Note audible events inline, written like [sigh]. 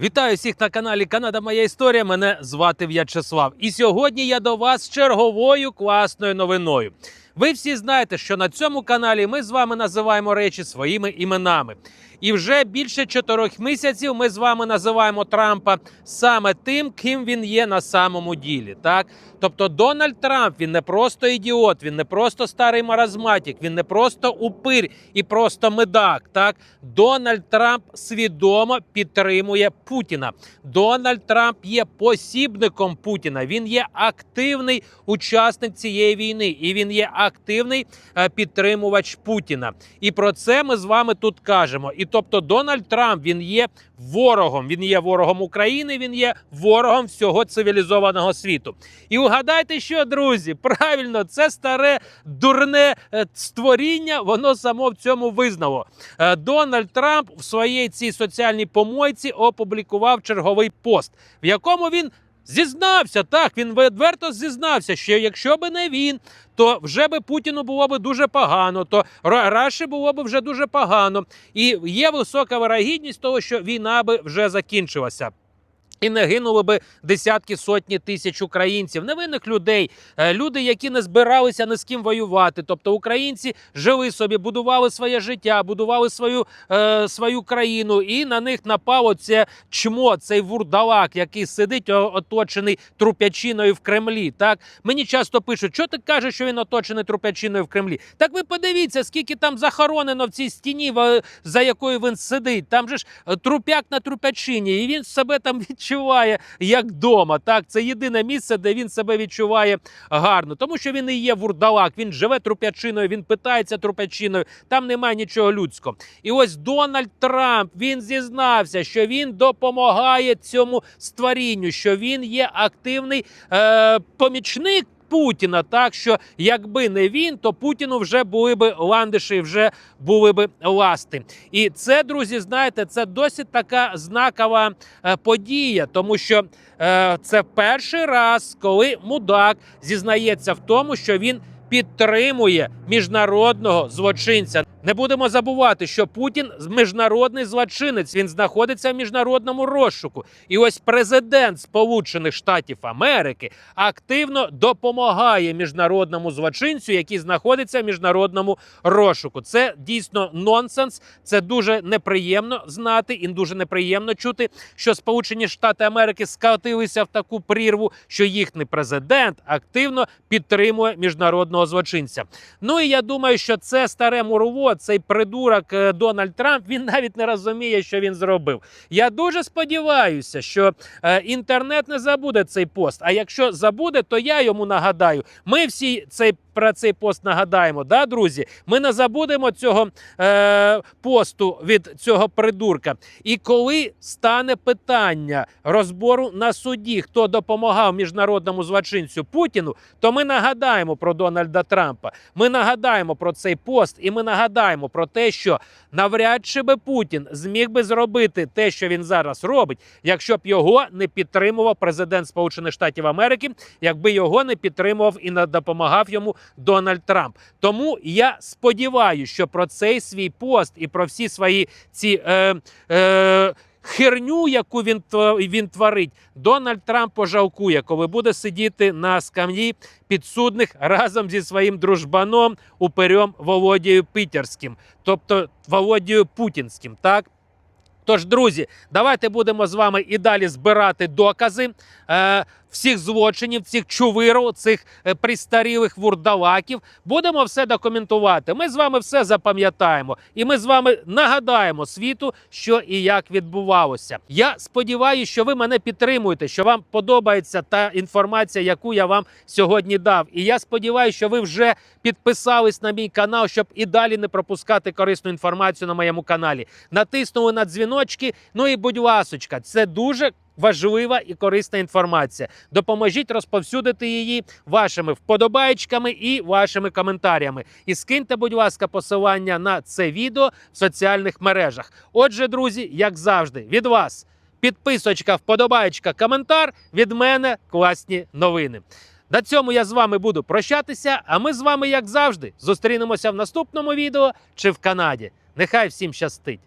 Вітаю всіх на каналі Канада Моя Історія. Мене звати В'ячеслав. І сьогодні я до вас з черговою класною новиною. Ви всі знаєте, що на цьому каналі ми з вами називаємо речі своїми іменами. І вже більше чотирьох місяців ми з вами називаємо Трампа саме тим, ким він є на самому ділі. Так, тобто Дональд Трамп він не просто ідіот, він не просто старий маразматік, він не просто упир і просто медак. Так, Дональд Трамп свідомо підтримує Путіна. Дональд Трамп є посібником Путіна. Він є активний учасник цієї війни, і він є активний е, підтримувач Путіна. І про це ми з вами тут кажемо. І тобто, Дональд Трамп він є ворогом. Він є ворогом України. Він є ворогом всього цивілізованого світу. І угадайте, що друзі, правильно, це старе дурне е, створіння. Воно само в цьому визнало. Е, Дональд Трамп в своїй цій соціальній помойці опублікував черговий пост, в якому він. Зізнався так, він відверто зізнався, що якщо би не він, то вже би Путіну було б дуже погано, то Ра- Раші було б вже дуже погано. І є висока вирогідність того, що війна би вже закінчилася. І не гинули би десятки сотні тисяч українців, невинних людей, е, люди, які не збиралися ні з ким воювати. Тобто українці жили собі, будували своє життя, будували свою, е, свою країну, і на них напало це чмо, цей вурдалак, який сидить оточений труп'ячиною в Кремлі. Так мені часто пишуть, що ти кажеш, що він оточений труп'ячиною в Кремлі. Так ви подивіться, скільки там захоронено в цій стіні, за якою він сидить. Там же ж е, труп'як на труп'ячині, і він себе там [laughs] відчуває як вдома. Так, це єдине місце, де він себе відчуває гарно, тому що він і є вурдалак. Він живе труп'ячиною, він питається труп'ячиною. Там немає нічого людського. І ось Дональд Трамп він зізнався, що він допомагає цьому створінню, що він є активний е, помічник. Путіна, так що якби не він, то Путіну вже були би ландиші, вже були би ласти. І це, друзі, знаєте, це досить така знакова е, подія, тому що е, це перший раз, коли мудак зізнається в тому, що він підтримує міжнародного злочинця. Не будемо забувати, що Путін міжнародний злочинець. Він знаходиться в міжнародному розшуку. І ось президент Сполучених Штатів Америки активно допомагає міжнародному злочинцю, який знаходиться в міжнародному розшуку. Це дійсно нонсенс. Це дуже неприємно знати і дуже неприємно чути, що Сполучені Штати Америки скатилися в таку прірву, що їхній президент активно підтримує міжнародного злочинця. Ну і я думаю, що це старе мурово, цей придурок е, Дональд Трамп. Він навіть не розуміє, що він зробив. Я дуже сподіваюся, що е, інтернет не забуде цей пост. А якщо забуде, то я йому нагадаю. Ми всі цей про цей пост нагадаємо, да, друзі? Ми не забудемо цього е, посту від цього придурка. І коли стане питання розбору на суді, хто допомагав міжнародному злочинцю Путіну, то ми нагадаємо про Дональда Трампа. Ми нагадаємо про цей пост, і ми нагадаємо про те, що навряд чи би Путін зміг би зробити те, що він зараз робить, якщо б його не підтримував президент Сполучених Штатів Америки, якби його не підтримував і не допомагав йому Дональд Трамп. Тому я сподіваюся, що про цей свій пост і про всі свої ці. Е, е, Херню, яку він він творить, Дональд Трамп пожалкує, коли буде сидіти на скам'ї підсудних разом зі своїм дружбаном уперем Володією Пітерським, тобто Володією Путінським. Так Тож, друзі, давайте будемо з вами і далі збирати докази е, всіх злочинів, цих чувирів, цих е, пристарілих вурдалаків. Будемо все документувати. Ми з вами все запам'ятаємо, і ми з вами нагадаємо світу, що і як відбувалося. Я сподіваюся, що ви мене підтримуєте, що вам подобається та інформація, яку я вам сьогодні дав. І я сподіваюся, що ви вже підписались на мій канал, щоб і далі не пропускати корисну інформацію на моєму каналі. Натиснули на дзвіночки. Ну і будь ласочка, це дуже. Важлива і корисна інформація. Допоможіть розповсюдити її вашими вподобайчиками і вашими коментарями. І скиньте, будь ласка, посилання на це відео в соціальних мережах. Отже, друзі, як завжди, від вас підписочка, вподобайчика, коментар. Від мене класні новини. На цьому я з вами буду прощатися. А ми з вами, як завжди, зустрінемося в наступному відео чи в Канаді. Нехай всім щастить!